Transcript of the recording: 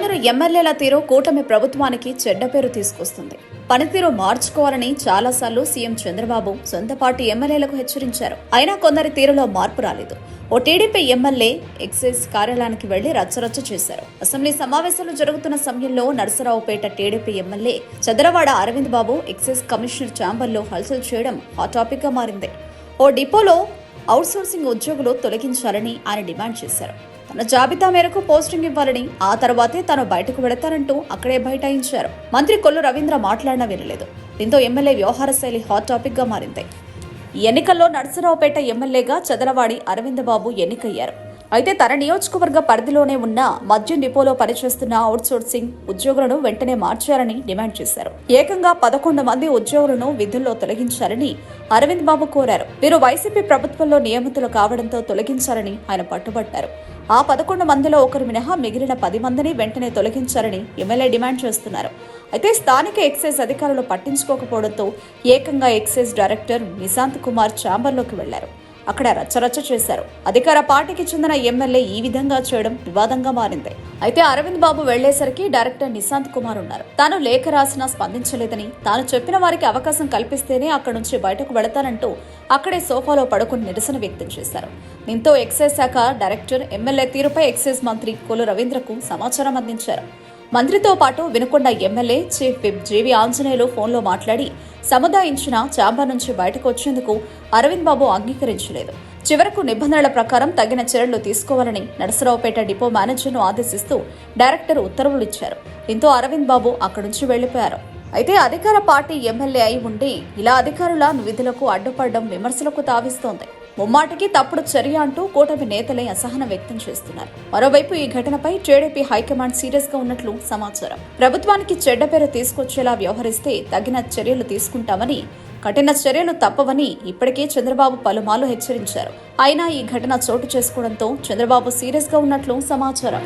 కొందరు ఎమ్మెల్యేల తీరు కూటమి ప్రభుత్వానికి చెడ్డ పేరు తీసుకొస్తుంది. పనితీరు మార్చుకోవాలని చాలాసార్లు సీఎం చంద్రబాబు సొంత పార్టీ ఎమ్మెల్యేలకు హెచ్చరించారు. అయినా కొందరి తీరులో మార్పు రాలేదు. ఓ టీడీపీ ఎమ్మెల్యే ఎక్సైజ్ కార్యాలయానికి వెళ్ళి రచ్చరచ్చ చేశారు. అసెంబ్లీ సమావేశాలు జరుగుతున్న సమయంలో Narasaraopet TDP MLA Chandravada Aravind Babu excise commissioner ఛాంబర్లో హల్చల్ చేయడం హాట్ టాపిక్గా మారింది. ఓ డిపోలో అవుట్సోర్సింగ్ ఉద్యోగులు తొలగించాలని ఆయన డిమాండ్ చేశారు. తన జాబితా మేరకు పోస్టింగ్ ఇవ్వాలని ఆ తర్వాతే తాను బయటకు వెళతానంటూ అక్కడే బైఠాయించారు. మంత్రి కొల్లు రవీంద్ర మాట్లాడినా వినలేదు. దీంతో ఎమ్మెల్యే వ్యవహార శైలి హాట్ టాపిక్గా మారింది ఎన్నికల్లో నర్సరావుపేట ఎమ్మెల్యేగా చదలవాడి అరవింద్ బాబు ఎన్నికయ్యారు. అయితే తన నియోజకవర్గ పరిధిలోనే ఉన్న మద్యం డిపోలో పనిచేస్తున్న అవుట్సోర్సింగ్ ఉద్యోగులను వెంటనే మార్చారని డిమాండ్ చేశారు. ఏకంగా పదకొండు మంది ఉద్యోగులను విధుల్లో తొలగించారని అరవింద్ బాబు కోరారు. వీరు వైసీపీ ప్రభుత్వంలో నియమితులు కావడంతో తొలగించారని ఆయన పట్టుబట్టారు. ఆ పదకొండు మందిలో ఒకరు మినహా మిగిలిన పది మందిని వెంటనే తొలగించారని ఎమ్మెల్యే డిమాండ్ చేస్తున్నారు. అయితే స్థానిక ఎక్సైజ్ అధికారులు పట్టించుకోకపోవడంతో ఏకంగా ఎక్సైజ్ డైరెక్టర్ నిశాంత్ కుమార్ ఛాంబర్లోకి వెళ్ళారు. అక్కడ రచ్చరచ్చ చేశారు. అధికార పార్టీకి చెందిన ఎమ్మెల్యే ఈ విధంగా చేయడం వివాదంగా మారింది. అయితే అరవింద్ బాబు వెళ్ళేసరికి డైరెక్టర్ నిశాంత్ కుమార్ ఉన్నారు. తాను లేఖ రాసినా స్పందించలేదని తాను చెప్పిన వారికి అవకాశం కల్పిస్తేనే అక్కడి నుంచి బయటకు వెళతానంటూ అక్కడే సోఫాలో పడుకుని నిరసన వ్యక్తం చేశారు. దీంతో ఎక్సైజ్ శాఖ డైరెక్టర్ ఎమ్మెల్యే తీరుపై ఎక్సైజ్ మంత్రి కొలు రవీంద్రకు సమాచారం అందించారు. మంత్రితో పాటు Vinukonda MLA chief whip G V Anjaneyulu ఫోన్లో మాట్లాడి సముదాయించిన చాంబర్ నుంచి బయటకు వచ్చేందుకు అరవింద్ బాబు అంగీకరించలేదు. చివరకు నిబంధనల ప్రకారం తగిన చర్యలు తీసుకోవాలని నరసరావుపేట డిపో మేనేజర్ను ఆదేశిస్తూ డైరెక్టర్ ఉత్తర్వులు ఇచ్చారు. దీంతో అరవింద్ బాబు అక్కడి నుంచి వెళ్ళిపోయారు. అయితే అధికార పార్టీ ఎమ్మెల్యే అయి ఉండి ఇలా అధికారుల విధులకు అడ్డుపడడం విమర్శలకు తావిస్తోంది. ముమ్మాటికి తప్పుడు చర్య అంటూ కూటమి నేతలే అసహనం వ్యక్తం చేస్తున్నారు. మరోవైపు ఈ ఘటనపై టీడీపీ హైకమాండ్ సీరియస్గా ఉన్నట్లు సమాచారం. ప్రభుత్వానికి చెడ్డ పేరు తీసుకొచ్చేలా వ్యవహరిస్తే తగిన చర్యలు తీసుకుంటామని కఠిన చర్యలు తప్పవని ఇప్పటికే చంద్రబాబు పలుమార్లు హెచ్చరించారు. అయినా ఈ ఘటన చోటు చేసుకోవడంతో చంద్రబాబు సీరియస్గా ఉన్నట్లు సమాచారం.